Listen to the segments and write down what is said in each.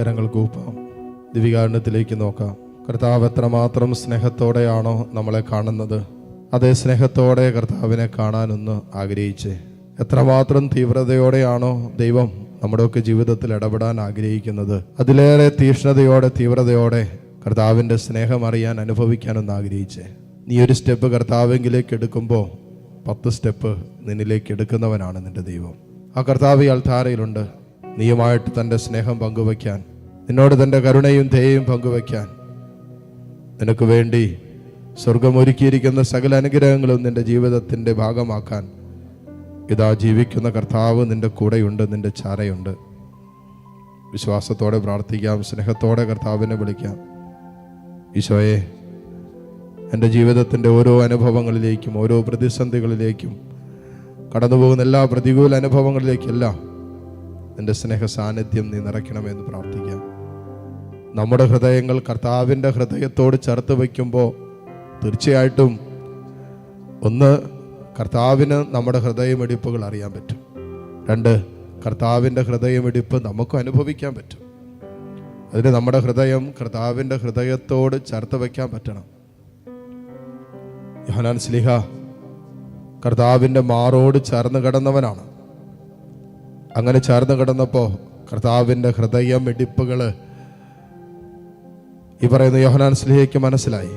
കരങ്ങൾ കൂപ്പാം. ദിവികാരണത്തിലേക്ക് നോക്കാം. കർത്താവ് എത്രമാത്രം സ്നേഹത്തോടെയാണോ നമ്മളെ കാണുന്നത്. അതേ സ്നേഹത്തോടെ കർത്താവിനെ കാണാനൊന്ന് ആഗ്രഹിച്ച്. എത്രമാത്രം തീവ്രതയോടെയാണോ ദൈവം നമ്മുടെയൊക്കെ ജീവിതത്തിൽ ഇടപെടാൻ ആഗ്രഹിക്കുന്നത്. അതിലേറെ തീക്ഷ്ണതയോടെ തീവ്രതയോടെ കർത്താവിന്റെ സ്നേഹം അറിയാൻ അനുഭവിക്കാനൊന്ന് ആഗ്രഹിച്ചേ. നീ ഒരു സ്റ്റെപ്പ് കർത്താവെങ്കിലേക്ക് എടുക്കുമ്പോൾ പത്ത് സ്റ്റെപ്പ് നിന്നിലേക്ക് എടുക്കുന്നവനാണ് നിന്റെ ദൈവം. ആ കർത്താവ് ഈ നീയുമായിട്ട് തന്റെ സ്നേഹം പങ്കുവയ്ക്കാൻ നിന്നോട് തന്റെ കരുണയും ദയയും പങ്കുവയ്ക്കാൻ. നിനക്ക് വേണ്ടി സ്വർഗം ഒരുക്കിയിരിക്കുന്ന സകല അനുഗ്രഹങ്ങളും നിന്റെ ജീവിതത്തിന്റെ ഭാഗമാക്കാൻ. ഇതാ ജീവിക്കുന്ന കർത്താവ് നിന്റെ കൂടെയുണ്ട് നിന്റെ ചാരയുണ്ട്. വിശ്വാസത്തോടെ പ്രാർത്ഥിക്കാം സ്നേഹത്തോടെ കർത്താവിനെ വിളിക്കാം. ഈശോയെ എന്റെ ജീവിതത്തിന്റെ ഓരോ അനുഭവങ്ങളിലേക്കും ഓരോ പ്രതിസന്ധികളിലേക്കും കടന്നുപോകുന്ന എല്ലാ പ്രതികൂല അനുഭവങ്ങളിലേക്കെല്ലാം എന്റെ സ്നേഹ സാന്നിധ്യം നീ നിറയ്ക്കണമെന്ന് പ്രാർത്ഥിക്കാം. നമ്മുടെ ഹൃദയങ്ങൾ കർത്താവിന്റെ ഹൃദയത്തോട് ചേർത്ത് വയ്ക്കുമ്പോൾ തീർച്ചയായിട്ടും ഒന്ന് കർത്താവിന് നമ്മുടെ ഹൃദയമിടിപ്പുകൾ അറിയാൻ പറ്റും. രണ്ട് കർത്താവിന്റെ ഹൃദയമിടിപ്പ് നമുക്കും അനുഭവിക്കാൻ പറ്റും. അതിന് നമ്മുടെ ഹൃദയം കർത്താവിന്റെ ഹൃദയത്തോട് ചേർത്ത് വയ്ക്കാൻ പറ്റണം. യോഹനാൻ സ്ലിഹ കർത്താവിന്റെ മാറോട് ചേർന്ന് കിടന്നവനാണ്. അങ്ങനെ ചേർന്ന് കിടന്നപ്പോൾ കർത്താവിന്റെ ഹൃദയം ഇടിപ്പുകൾ ഈ പറയുന്ന യോഹനാൻ സ്ലിഹയ്ക്ക് മനസ്സിലായി.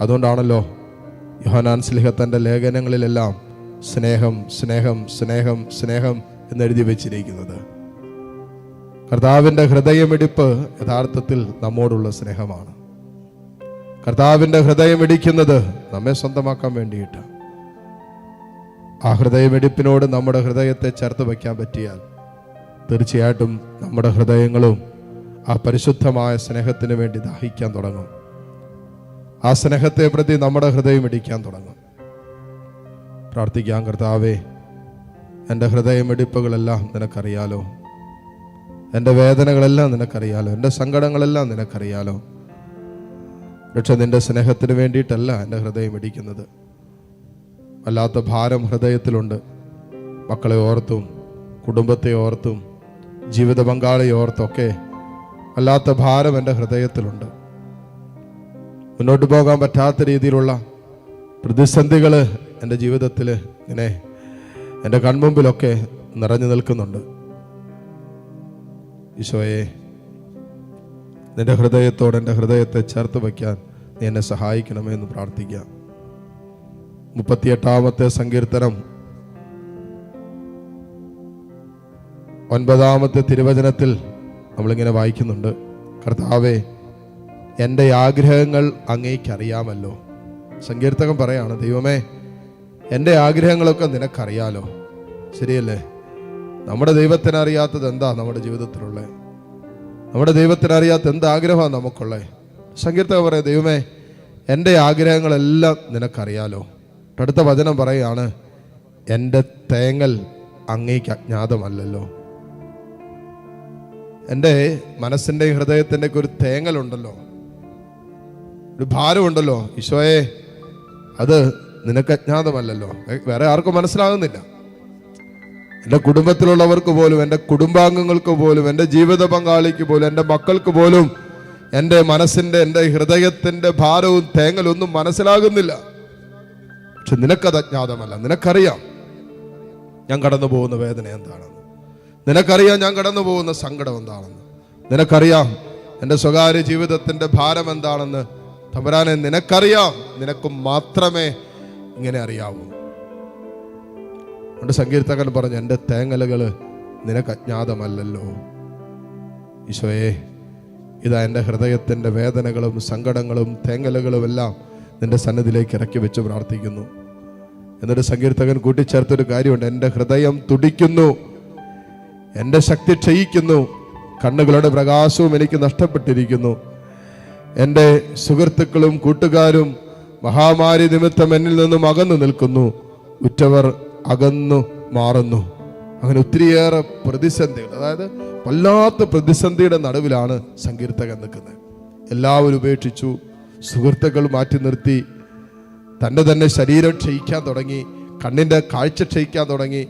അതുകൊണ്ടാണല്ലോ യോഹനാൻ സ്ലിഹ തന്റെ ലേഖനങ്ങളിലെല്ലാം സ്നേഹം സ്നേഹം സ്നേഹം സ്നേഹം എന്നെഴുതി വെച്ചിരിക്കുന്നത്. കർത്താവിന്റെ ഹൃദയമിടിപ്പ് യഥാർത്ഥത്തിൽ നമ്മോടുള്ള സ്നേഹമാണ്. കർത്താവിന്റെ ഹൃദയമിടിക്കുന്നത് നമ്മെ സ്വന്തമാക്കാൻ വേണ്ടിയിട്ട്. ആ ഹൃദയമിടിപ്പിനോട് നമ്മുടെ ഹൃദയത്തെ ചേർത്ത് വയ്ക്കാൻ പറ്റിയാൽ തീർച്ചയായിട്ടും നമ്മുടെ ഹൃദയങ്ങളും ആ പരിശുദ്ധമായ സ്നേഹത്തിന് വേണ്ടി ദാഹിക്കാൻ തുടങ്ങും. ആ സ്നേഹത്തെ പ്രതി നമ്മുടെ ഹൃദയം ഇടിക്കാൻ തുടങ്ങും. പ്രാർത്ഥിക്കാം കർത്താവേ എന്റെ ഹൃദയമിടിപ്പുകളെല്ലാം നിനക്കറിയാലോ. എന്റെ വേദനകളെല്ലാം നിനക്കറിയാലോ. എന്റെ സങ്കടങ്ങളെല്ലാം നിനക്കറിയാലോ. പക്ഷെ നിന്റെ സ്നേഹത്തിന് വേണ്ടിയിട്ടല്ല എന്റെ ഹൃദയം ഇടിക്കുന്നത്. വല്ലാത്ത ഭാരം ഹൃദയത്തിലുണ്ട്. മക്കളെ ഓർത്തും കുടുംബത്തെ ഓർത്തും ജീവിത പങ്കാളിയെ ഓർത്തൊക്കെ വല്ലാത്ത ഭാരം എന്റെ ഹൃദയത്തിലുണ്ട്. മുന്നോട്ട് പോകാൻ പറ്റാത്ത രീതിയിലുള്ള പ്രതിസന്ധികൾ എന്റെ ജീവിതത്തിൽ ഇങ്ങനെ എന്റെ കൺമുമ്പിലൊക്കെ നിറഞ്ഞു നിൽക്കുന്നുണ്ട്. ഈശോയെ നിന്റെ ഹൃദയത്തോട് എന്റെ ഹൃദയത്തെ ചേർത്ത് വയ്ക്കാൻ നീ എന്നെ സഹായിക്കണമേ എന്ന് പ്രാർത്ഥിക്കാം. മുപ്പത്തിയെട്ടാമത്തെ സങ്കീർത്തനം. ഒൻപതാമത്തെ തിരുവചനത്തിൽ നമ്മളിങ്ങനെ വായിക്കുന്നുണ്ട്. കർത്താവേ എന്റെ ആഗ്രഹങ്ങൾ അങ്ങേക്കറിയാമല്ലോ. സങ്കീർത്തകം പറയാണ് ദൈവമേ എന്റെ ആഗ്രഹങ്ങളൊക്കെ നിനക്കറിയാലോ. ശരിയല്ലേ? നമ്മുടെ ദൈവത്തിന് അറിയാത്തത് എന്താ നമ്മുടെ ജീവിതത്തിലുള്ളത് നമ്മുടെ ദൈവത്തിന് അറിയാത്ത എന്ത് ആഗ്രഹമാണ് നമുക്കുള്ളത് സങ്കീർത്തകം പറയാം ദൈവമേ എന്റെ ആഗ്രഹങ്ങളെല്ലാം നിനക്കറിയാലോ. അടുത്ത വചനം പറയുകയാണ് എന്റെ തേങ്ങൽ അങ്ങേക്ക് അജ്ഞാതമല്ലല്ലോ. എന്റെ മനസ്സിന്റെയും ഹൃദയത്തിന്റെ ഒക്കെ ഒരു തേങ്ങലുണ്ടല്ലോ. ഒരു ഭാരമുണ്ടല്ലോ. ഈശോയെ അത് നിനക്ക് അജ്ഞാതമല്ലല്ലോ. വേറെ ആർക്കും മനസ്സിലാകുന്നില്ല. എന്റെ കുടുംബത്തിലുള്ളവർക്ക് പോലും എന്റെ കുടുംബാംഗങ്ങൾക്ക് പോലും എന്റെ ജീവിത പങ്കാളിക്ക് പോലും എന്റെ മക്കൾക്ക് പോലും എന്റെ മനസ്സിന്റെ എന്റെ ഹൃദയത്തിന്റെ ഭാരവും തേങ്ങലും ഒന്നും മനസ്സിലാകുന്നില്ല. പക്ഷെ നിനക്കത് അജ്ഞാതമല്ല. നിനക്കറിയാം ഞാൻ കടന്നു പോകുന്ന വേദന എന്താണെന്ന് നിനക്കറിയാം ഞാൻ കടന്നു പോകുന്ന സങ്കടം എന്താണെന്ന്. നിനക്കറിയാം എന്റെ സ്വകാര്യ ജീവിതത്തിന്റെ ഭാരം എന്താണെന്ന്. തമ്പുരാനെ നിനക്കറിയാം. നിനക്കും മാത്രമേ ഇങ്ങനെ അറിയാവൂ. അതുകൊണ്ട് സങ്കീർത്തകൻ പറഞ്ഞു എന്റെ തേങ്ങലകൾ നിനക്ക് അജ്ഞാതമല്ലല്ലോ. ഈശോയെ ഇതാ എന്റെ ഹൃദയത്തിന്റെ വേദനകളും സങ്കടങ്ങളും തേങ്ങലുകളും എല്ലാം നിന്റെ സന്നിധിയിലേക്ക് ഇറക്കി വെച്ച് പ്രാർത്ഥിക്കുന്നു. എന്നിട്ട് സങ്കീർത്തകൻ കൂട്ടിച്ചേർത്തൊരു കാര്യമുണ്ട്. എന്റെ ഹൃദയം തുടിക്കുന്നു. എന്റെ ശക്തി ക്ഷയിക്കുന്നു. കണ്ണുകളുടെ പ്രകാശവും എനിക്ക് നഷ്ടപ്പെട്ടിരിക്കുന്നു. എന്റെ സുഹൃത്തുക്കളും കൂട്ടുകാരും മഹാമാരി നിമിത്തം എന്നിൽ നിന്നും അകന്നു നിൽക്കുന്നു. ഉറ്റവർ അകന്നു മാറുന്നു. അങ്ങനെ ഒത്തിരിയേറെ പ്രതിസന്ധികൾ അതായത് വല്ലാത്ത പ്രതിസന്ധിയുടെ നടുവിലാണ് സങ്കീർത്തകൻ നിൽക്കുന്നത്. എല്ലാവരും ഉപേക്ഷിച്ചു സുഹൃത്തുക്കൾ മാറ്റി നിർത്തി തന്റെ തന്നെ ശരീരം ക്ഷയിക്കാൻ തുടങ്ങി കണ്ണിന്റെ കാഴ്ച ക്ഷയിക്കാൻ തുടങ്ങി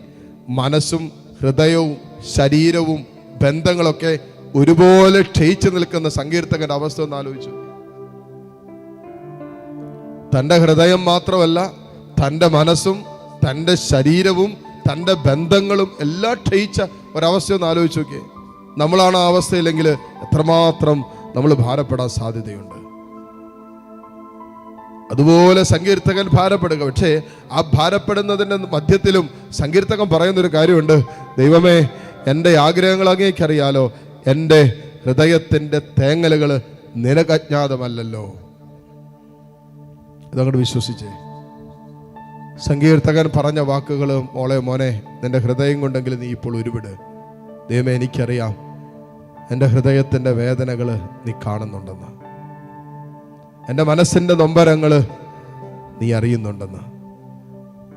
മനസ്സും ഹൃദയവും ശരീരവും ബന്ധങ്ങളൊക്കെ ഒരുപോലെ ക്ഷയിച്ചു നിൽക്കുന്ന സങ്കീർത്തകന്റെ അവസ്ഥ ഒന്ന് ആലോചിച്ചു. തന്റെ ഹൃദയം മാത്രമല്ല തന്റെ മനസ്സും തന്റെ ശരീരവും തന്റെ ബന്ധങ്ങളും എല്ലാം ക്ഷയിച്ച ഒരവസ്ഥ ഒന്ന് ആലോചിച്ച് നോക്കിയേ. നമ്മളാണ് ആ അവസ്ഥയിലെങ്കിൽ എത്രമാത്രം നമ്മൾ ഭാരപ്പെടാൻ സാധ്യതയുണ്ട്. അതുപോലെ സങ്കീർത്തകൻ ഭാരപ്പെടുക. പക്ഷേ ആ ഭാരപ്പെടുന്നതിന്റെ മധ്യത്തിലും സങ്കീർത്തകൻ പറയുന്നൊരു കാര്യമുണ്ട്. ദൈവമേ എന്റെ ആഗ്രഹങ്ങൾ അങ്ങേക്കറിയാലോ. എന്റെ ഹൃദയത്തിന്റെ തേങ്ങലുകൾ നിനക്കജ്ഞാതമല്ലല്ലോ. ഇതങ്ങോട്ട് വിശ്വസിച്ചേ. സങ്കീർത്തകൻ പറഞ്ഞ വാക്കുകൾ മോളെ മോനെ നിന്റെ ഹൃദയം കൊണ്ടെങ്കിൽ നീ ഇപ്പോൾ ഉരുവിട് ദൈവമേ എനിക്കറിയാം എന്റെ ഹൃദയത്തിന്റെ വേദനകൾ നീ കാണുന്നുണ്ടെന്ന്. എന്റെ മനസ്സിന്റെ നൊമ്പരങ്ങൾ നീ അറിയുന്നുണ്ടെന്ന്.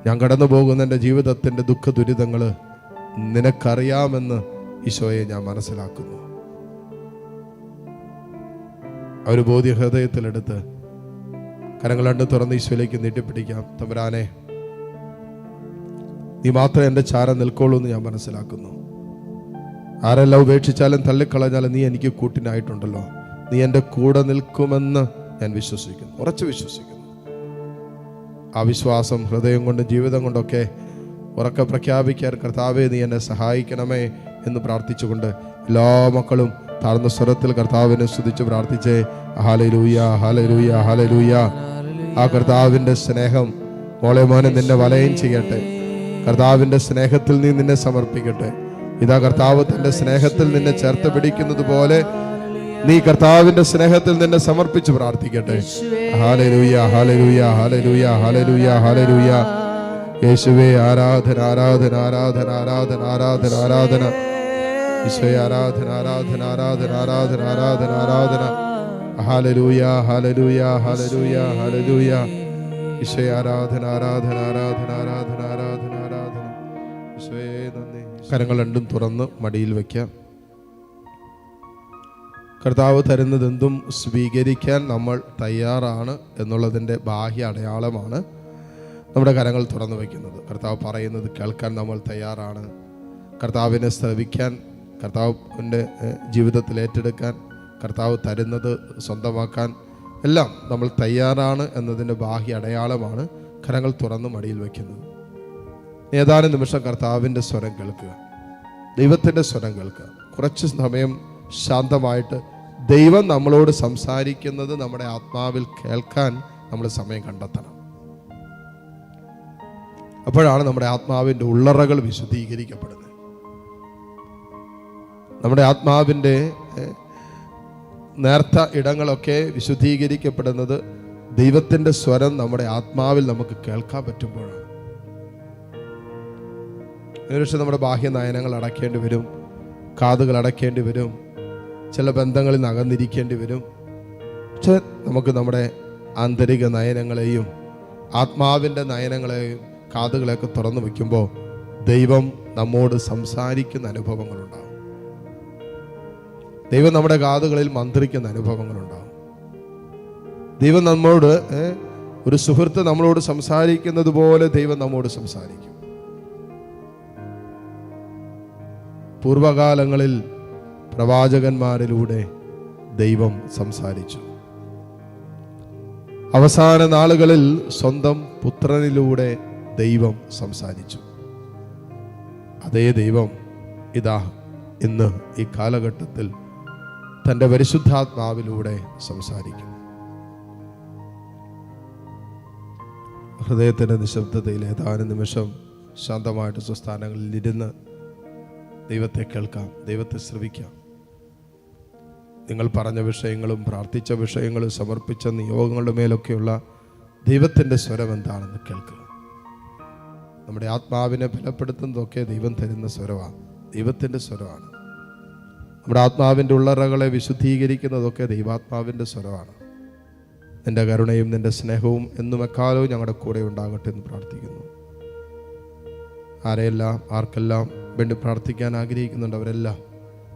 ഞാൻ കടന്നു പോകുന്ന എന്റെ ജീവിതത്തിന്റെ ദുഃഖ ദുരിതങ്ങൾ നിനക്കറിയാമെന്ന് ഈശോയെ ഞാൻ മനസ്സിലാക്കുന്നു. ഒരു ബോധ്യ ഹൃദയത്തിലെടുത്ത് കരങ്ങൾ രണ്ട് തുറന്ന് ഈശോയിലേക്ക് നീട്ടിപ്പിടിക്കാം. തമ്പുരാനെ നീ മാത്രം എന്റെ ചാരം നിൽക്കുള്ളൂ എന്ന് ഞാൻ മനസ്സിലാക്കുന്നു. ആരെല്ലാം ഉപേക്ഷിച്ചാലും തള്ളിക്കളഞ്ഞാലും നീ എനിക്ക് കൂട്ടിനായിട്ടുണ്ടല്ലോ. നീ എന്റെ കൂടെ നിൽക്കുമെന്ന് ഞാൻ വിശ്വസിക്കുന്നു. ഉറച്ചു വിശ്വസിക്കുന്നു. ആ വിശ്വാസം ഹൃദയം കൊണ്ടും ജീവിതം കൊണ്ടൊക്കെ ഉറക്കെ പ്രഖ്യാപിക്കാൻ കർത്താവെ നീ എന്നെ സഹായിക്കണമേ എന്ന് പ്രാർത്ഥിച്ചുകൊണ്ട് എല്ലാ മക്കളും താഴ്ന്ന സ്വരത്തിൽ കർത്താവിനെ സ്തുതിച്ച് പ്രാർത്ഥിച്ചേ. ഹാലലൂയ ഹാലലൂയ ഹാലലൂയ ആ കർത്താവിന്റെ സ്നേഹം മോളെ മോനെ നിന്നെ വലയം ചെയ്യട്ടെ. കർത്താവിന്റെ സ്നേഹത്തിൽ നീ നിന്നെ സമർപ്പിക്കട്ടെ. ഇതാ കർത്താവ് തന്റെ സ്നേഹത്തിൽ നിന്നെ ചേർത്ത് പിടിക്കുന്നത് പോലെ നീ കർത്താവിന്റെ സ്നേഹത്തിൽ നിന്നെ സമർപ്പിച്ച് പ്രാർത്ഥിക്കട്ടെ. Hallelujah hallelujah hallelujah hallelujah hallelujah യേശുവേ ആരാധന ആരാധന ആരാധന ആരാധന ആരാധന ആരാധന ഈശോയെ ആരാധന ആരാധന ആരാധന ആരാധന ആരാധന ആരാധന ഹാലലൂയ ഹാലലൂയ ഹാലലൂയ ഹാലലൂയ ഈശോയെ ആരാധന ആരാധന ആരാധന ആരാധന ആരാധന ആരാധന ഈശോയെ നന്ദി കരങ്ങൾ രണ്ടും തുറന്ന് മടിയിൽ വെക്കാം കർത്താവ് തരുന്നതെന്തും സ്വീകരിക്കാൻ നമ്മൾ തയ്യാറാണ് എന്നുള്ളതിന്റെ ബാഹ്യ അടയാളമാണ് നമ്മുടെ കരങ്ങൾ തുറന്നു വയ്ക്കുന്നത്. കർത്താവ് പറയുന്നത് കേൾക്കാൻ നമ്മൾ തയ്യാറാണ്. കർത്താവിനെ ശ്രവിക്കാൻ കർത്താവിന്റെ ജീവിതത്തിൽ ഏറ്റെടുക്കാൻ കർത്താവ് തരുന്നത് സ്വന്തമാക്കാൻ എല്ലാം നമ്മൾ തയ്യാറാണ് എന്നതിന്റെ ബാഹ്യ അടയാളമാണ് കരങ്ങൾ തുറന്ന് മടിയിൽ വയ്ക്കുന്നത്. ഏതാനും നിമിഷം കർത്താവിന്റെ സ്വരം കേൾക്കുക. ദൈവത്തിന്റെ സ്വരം കേൾക്കുക. കുറച്ച് സമയം ശാന്തമായിട്ട് ദൈവം നമ്മളോട് സംസാരിക്കുന്നത് നമ്മുടെ ആത്മാവിൽ കേൾക്കാൻ നമ്മൾ സമയം കണ്ടെത്തണം. അപ്പോഴാണ് നമ്മുടെ ആത്മാവിന്റെ ഉള്ളറകൾ വിശുദ്ധീകരിക്കപ്പെടുന്നത്. നമ്മുടെ ആത്മാവിന്റെ നേർത്ത ഇടങ്ങളൊക്കെ വിശുദ്ധീകരിക്കപ്പെടുന്നത് ദൈവത്തിന്റെ സ്വരം നമ്മുടെ ആത്മാവിൽ നമുക്ക് കേൾക്കാൻ പറ്റുമ്പോഴാണ്. ഒരുപക്ഷെ നമ്മുടെ ബാഹ്യ നയനങ്ങൾ അടയ്ക്കേണ്ടി വരും കാതുകൾ അടയ്ക്കേണ്ടി വരും ചില ബന്ധങ്ങളിൽ നിന്ന് അകന്നിരിക്കേണ്ടി വരും. പക്ഷെ നമുക്ക് നമ്മുടെ ആന്തരിക നയനങ്ങളെയും ആത്മാവിന്റെ നയനങ്ങളെയും കാതുകളെയൊക്കെ തുറന്നു വയ്ക്കുമ്പോൾ ദൈവം നമ്മോട് സംസാരിക്കുന്ന അനുഭവങ്ങളുണ്ടാവും. ദൈവം നമ്മുടെ കാതുകളിൽ മന്ത്രിക്കുന്ന അനുഭവങ്ങളുണ്ടാവും. ദൈവം നമ്മോട് ഒരു സുഹൃത്ത് നമ്മളോട് സംസാരിക്കുന്നത് പോലെ ദൈവം നമ്മോട് സംസാരിക്കും. പൂർവകാലങ്ങളിൽ പ്രവാചകന്മാരിലൂടെ ദൈവം സംസാരിച്ചു. അവസാന നാളുകളിൽ സ്വന്തം പുത്രനിലൂടെ ദൈവം സംസാരിച്ചു. അതേ ദൈവം ഇതാ ഇന്ന് ഈ കാലഘട്ടത്തിൽ തന്റെ പരിശുദ്ധാത്മാവിലൂടെ സംസാരിക്കും. ഹൃദയത്തിന്റെ നിശബ്ദതയിൽ ഏതാനും നിമിഷം ശാന്തമായിട്ട് സ്വസ്ഥാനങ്ങളിൽ ഇരുന്ന് ദൈവത്തെ കേൾക്കാം ദൈവത്തെ ശ്രവിക്കാം. നിങ്ങൾ പറഞ്ഞ വിഷയങ്ങളും പ്രാർത്ഥിച്ച വിഷയങ്ങളും സമർപ്പിച്ച നിയോഗങ്ങളുടെ മേലൊക്കെയുള്ള ദൈവത്തിന്റെ സ്വരം എന്താണെന്ന് കേൾക്കുക. നമ്മുടെ ആത്മാവിനെ ബലപ്പെടുത്തുന്നതൊക്കെ ദൈവം തരുന്ന സ്വരമാണ് ദൈവത്തിന്റെ സ്വരമാണ് നമ്മുടെ ആത്മാവിന്റെ ഉള്ളറകളെ വിശുദ്ധീകരിക്കുന്നതൊക്കെ ദൈവാത്മാവിന്റെ സ്വരമാണ് നിന്റെ കരുണയും നിന്റെ സ്നേഹവും എന്നും എക്കാലവും ഞങ്ങളുടെ കൂടെ ഉണ്ടാകട്ടെ എന്ന് പ്രാർത്ഥിക്കുന്നു. ആരെയെല്ലാം ആർക്കെല്ലാം വേണ്ടി പ്രാർത്ഥിക്കാൻ ആഗ്രഹിക്കുന്നുണ്ട് അവരെല്ലാം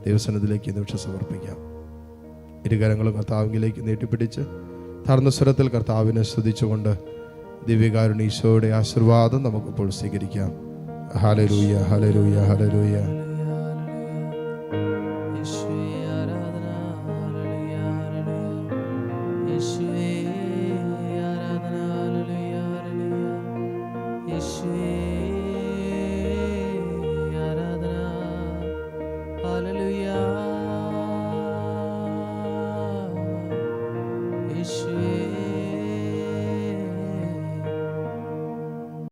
ദൈവസനത്തിലേക്ക് നിമിഷം സമർപ്പിക്കാം. ഇരുകരങ്ങളും കർത്താവിലേക്ക് നീട്ടിപ്പിടിച്ച് തർന്ന സ്വരത്തിൽ കർത്താവിനെ സ്തുതിച്ചുകൊണ്ട് ദിവ്യകാരുണ ഈശോയുടെ ആശീർവാദം നമുക്കിപ്പോൾ സ്വീകരിക്കാം. ഹലരൂയ ഹലരൂയ ഹലരൂയ യേശുവേ.